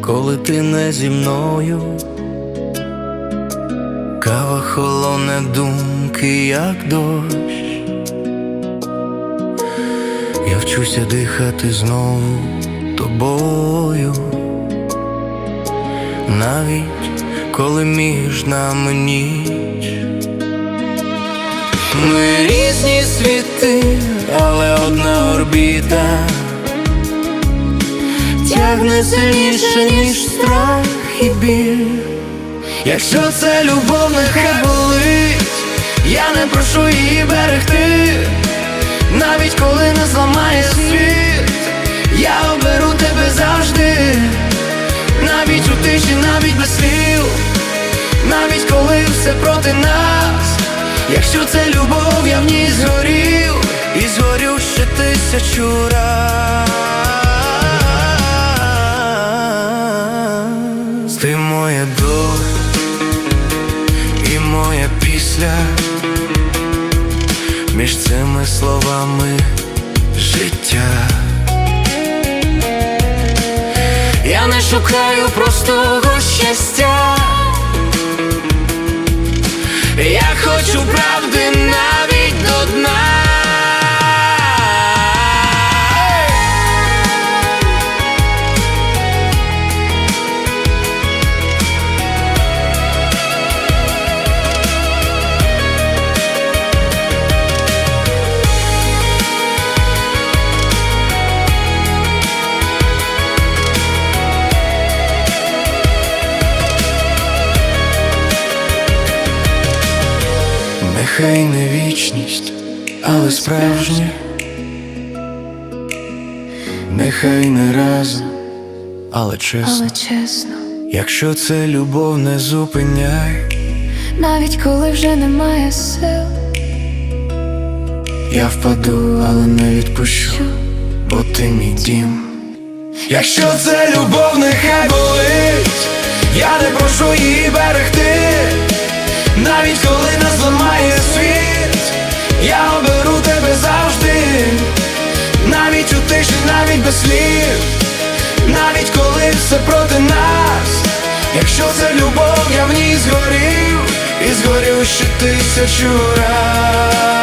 коли ти не зі мною. Кава холоне думки, як дощ. Я вчуся дихати знову тобою, навіть коли між нами ніч. Ми різні світи, але одна орбіта тягне сильніше, ніж страх і біль. Якщо це любов, нехай болить, я не прошу її берегти, навіть коли не зламає світ, я оберу тебе завжди, навіть у тиші, навіть без слів, навіть коли все проти нас, якщо це любов, я в ній згорів. І згорю ще тисячу раз. Ти моя до і моя після між цими словами життя. Я не шукаю простого щастя. Я хочу правди Нехай не вічність, але справжня. Нехай не разом, але чесно. але чесно, Якщо це любов, не зупиняй, навіть коли вже немає сил, я впаду, але не відпущу, бо ти мій дім. Якщо це любов, нехай болить, слів, навіть коли все проти нас, якщо це любов, я в ній згорів і згорю ще тисячу раз.